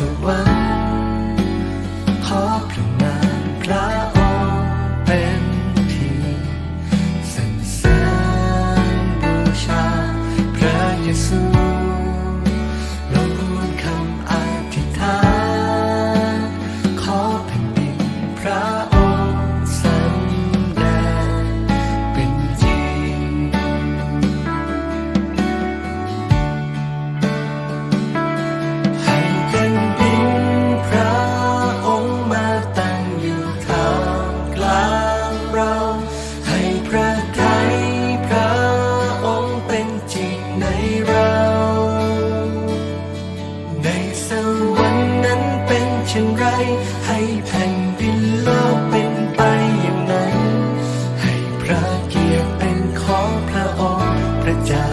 的完。 ในเรา ในสวรรค์นั้นเป็นเช่นไร ให้แผ่นดินโลกเป็นไปอย่างนั้ให้พระเกียรติเป็นของพระองค์พระเจ้า